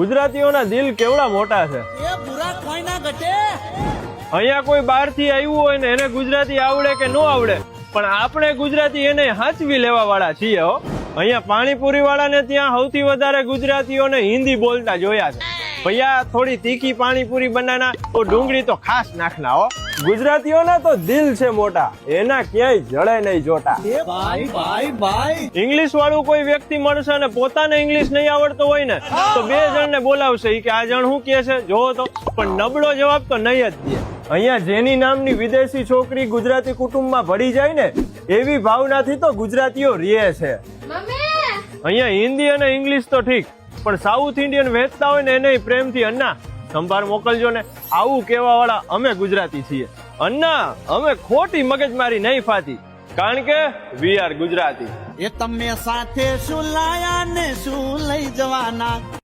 ગુજરાતીઓના દિલ કેવડા મોટા છે? અહીંયા કોઈ બહારથી આવ્યું હોય ને એને ગુજરાતી આવડે કે ન આવડે? પણ આપણે ગુજરાતી એને હાચવી લેવા વાળા છીએ હો. અહીંયા પાણીપુરી વાળાને ત્યાં સૌથી વધારે ગુજરાતીઓને હિન્દી બોલતા જોયા છે. ભૈયા થોડી તીખી પાણીપુરી બનાના તો ડુંગળી તો ખાસ નાખના હો. ગુજરાતીઓના તો દિલ છે મોટા. એના ક્યાંય જળે નહીં જોટા એ ભાઈ ભાઈ ભાઈ. ઇંગ્લિશ વાળું કોઈ વ્યક્તિ મળશે ને પોતાને ઇંગ્લિશ નહીં આવડતો હોય ને તો બે જણને બોલાવશે. કે આ જણ શું કે છે? જોવો તો. પણ નબળો જવાબ તો નહીં જ દે. અહીંયા જેની નામની વિદેશી છોકરી ગુજરાતી કુટુંબમાં ભળી જાય ને એવી ભાવનાથી તો ગુજરાતીઓ રીએ છે. અહીંયા હિન્દી અને ઇંગ્લિશ તો ઠીક પણ સાઉથ ઇન્ડિયન વેચતા હોય ને એને પ્રેમથી અન્ના. સંભાર મોકલજો ને. આવું કેવા વાળા અમે ગુજરાતી છીએ. અન્ના, અમે ખોટી મગજમારી નહીં ફાતી કારણ કે વી આર ગુજરાતી. એ તમે સાથે શું લાયા ને શું લઈ જવાના?